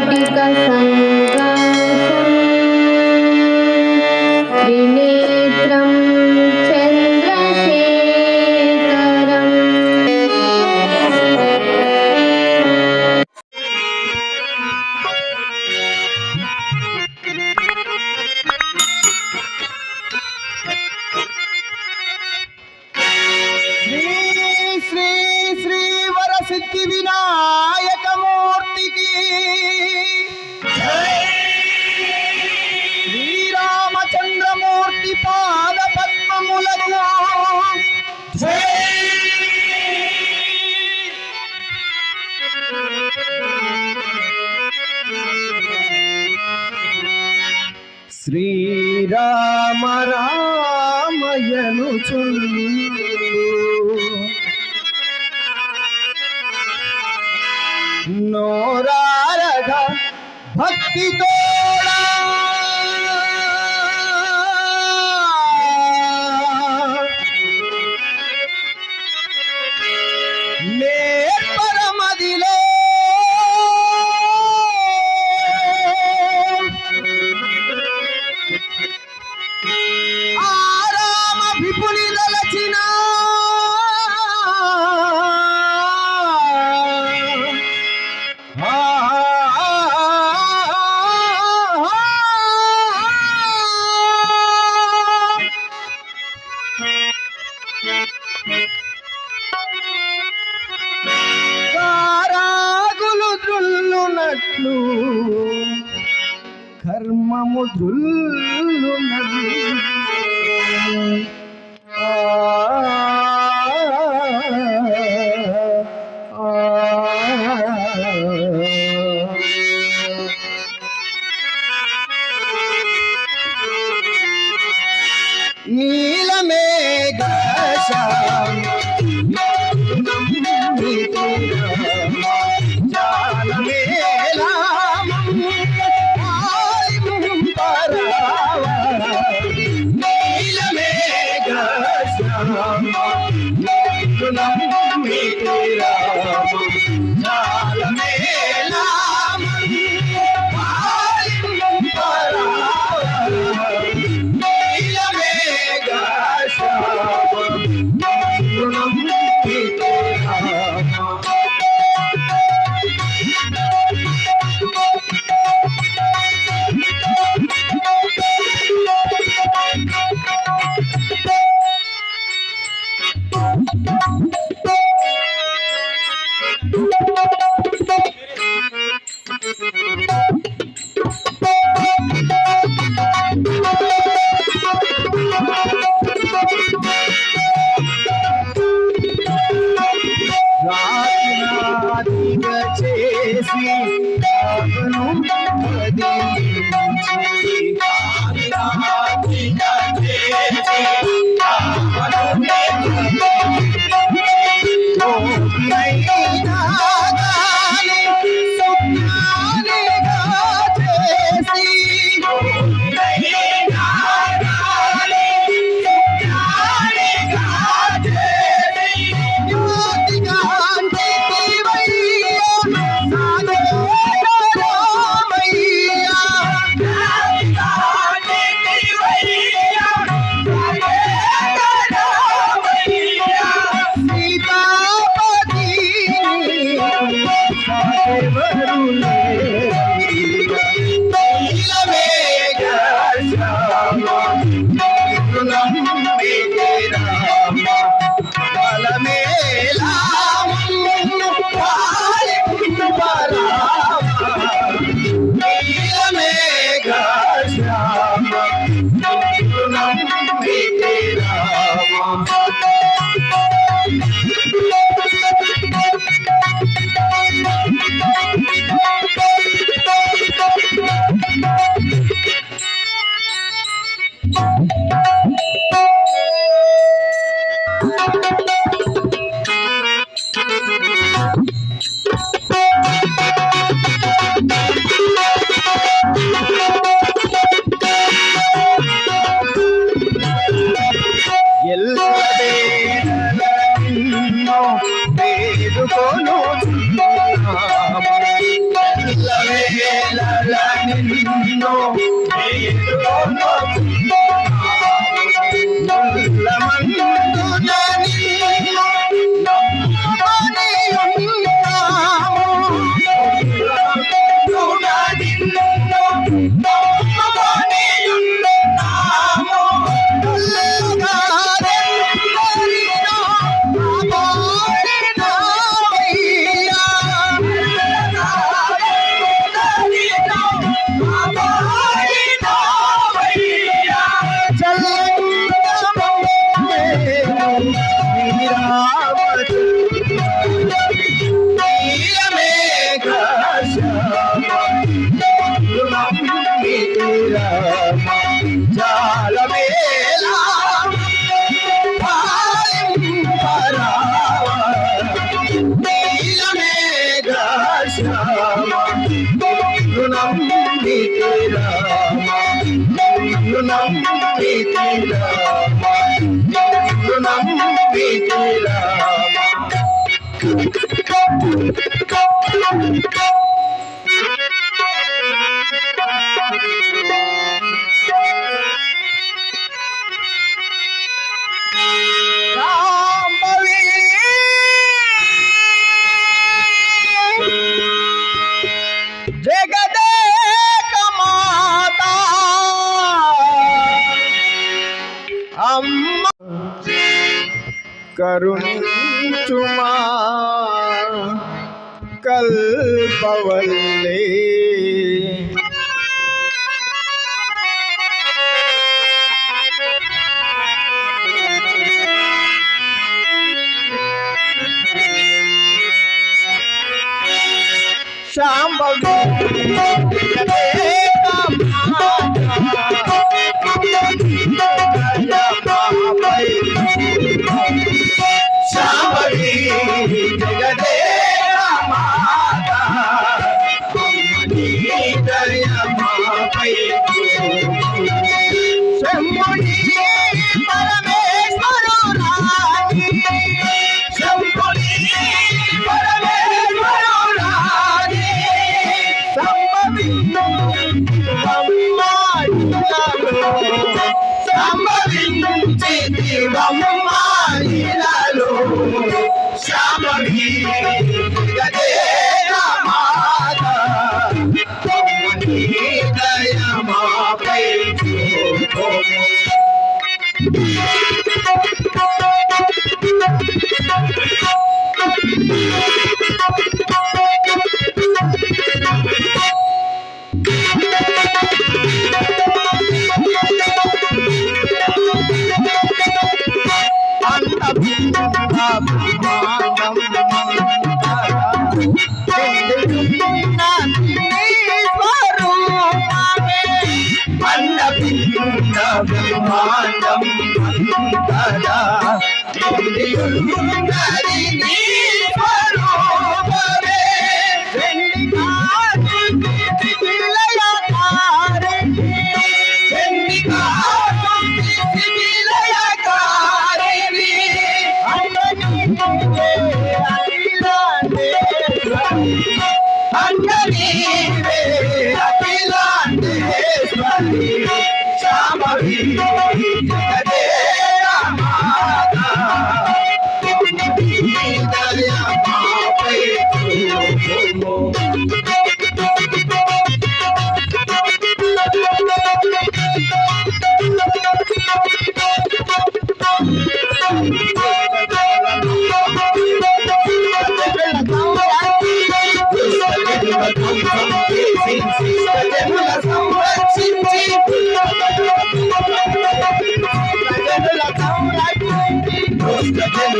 वाटिका రామయను నోరారధ భక్తితో No, no. करुण चुमा। कल पवल्ले श्याम बाबू Hallelujah.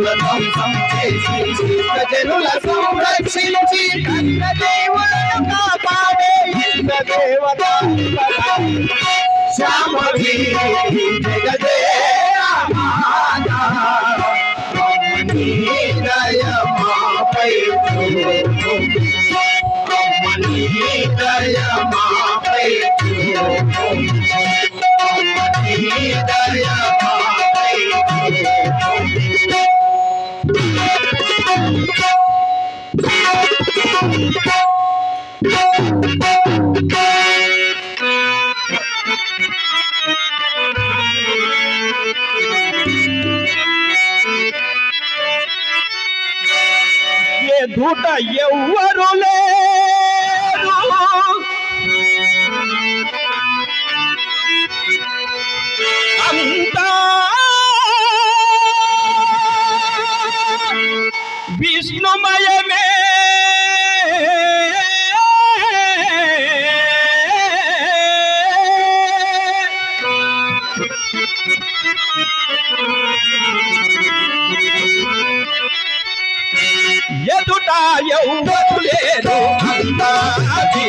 ధ్వంసం చేసి ప్రజనుల సంరక్షించి ఇంద్ర దేవులను కాపాడే ఇంద్ర దేవత శ్యామ ಎದುಟ ಎವ್ವರುಲೇರು ಅಂತ ವಿಷ್ಣುಮಯ ಮೇಲೆ ఎదుట ఎవరు లేరు అంతా అది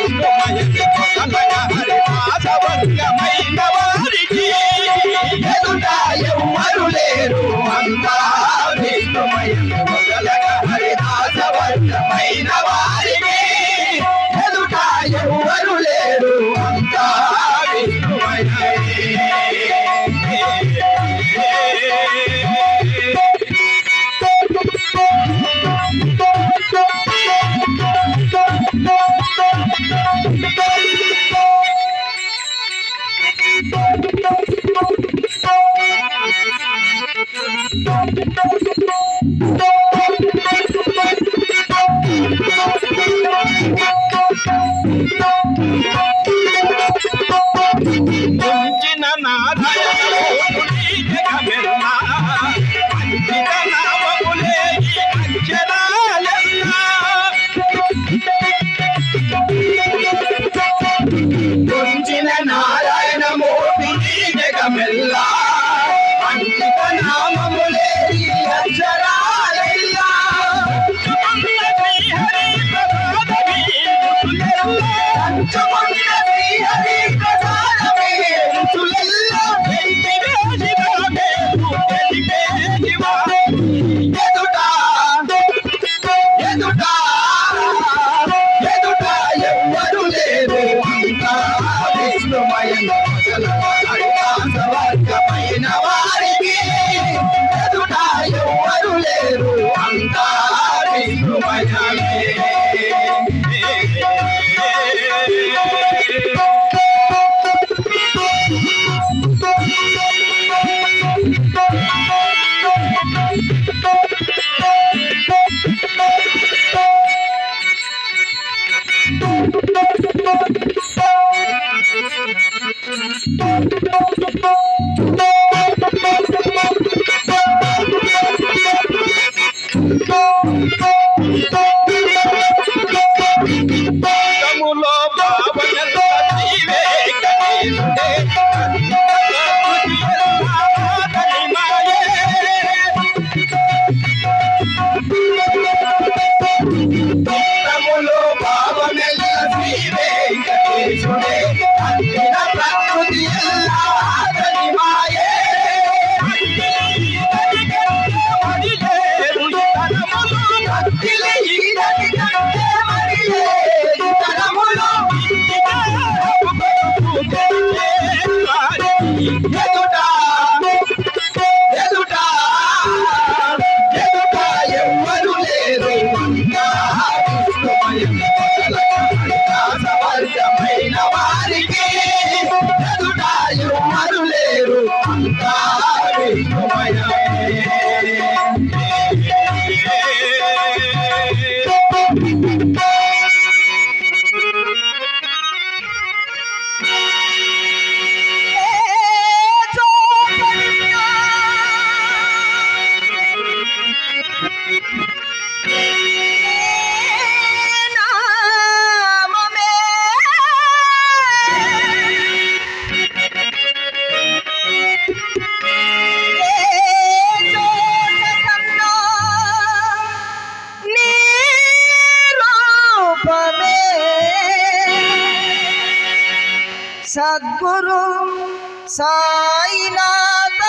సాయినాథ.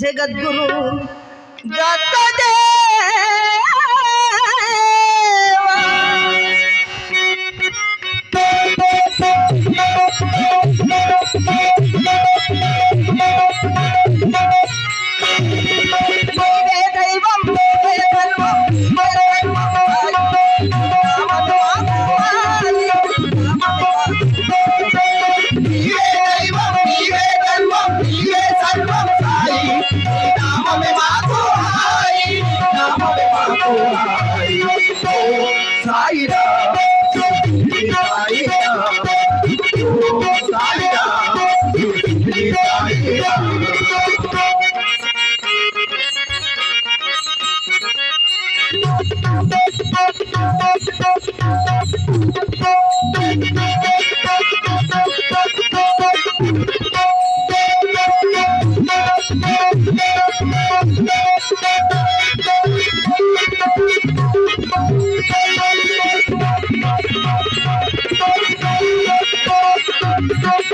జగద్గురు దత్తదేవా Friday. Thank you.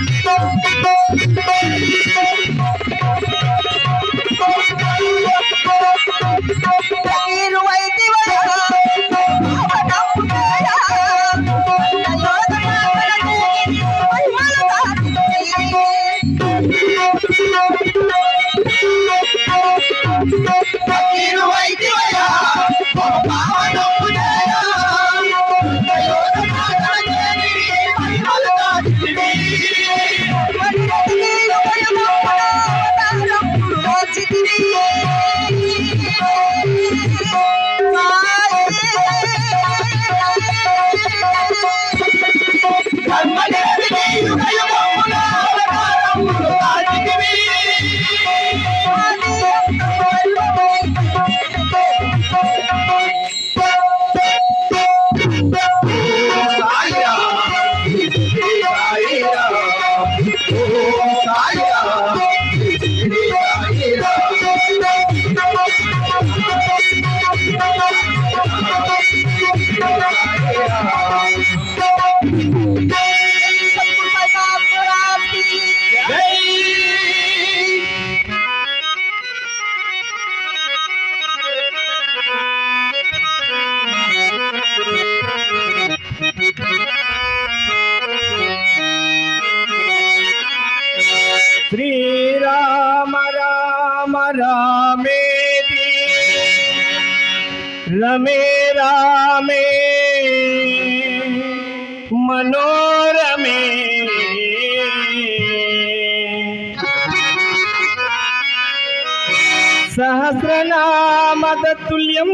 సహస్రనామదతుల్యం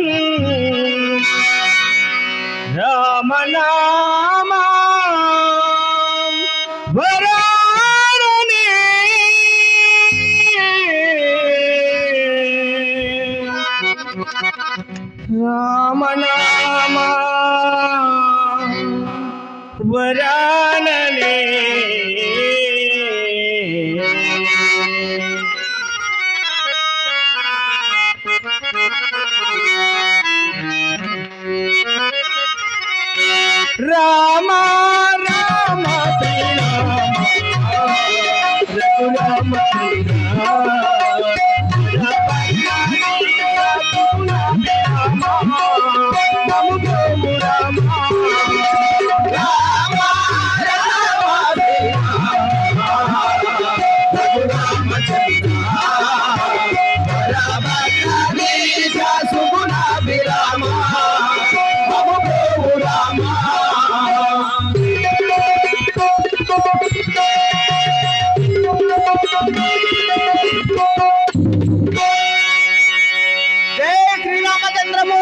రామనామా వరాణనే రామనామా వరాణనే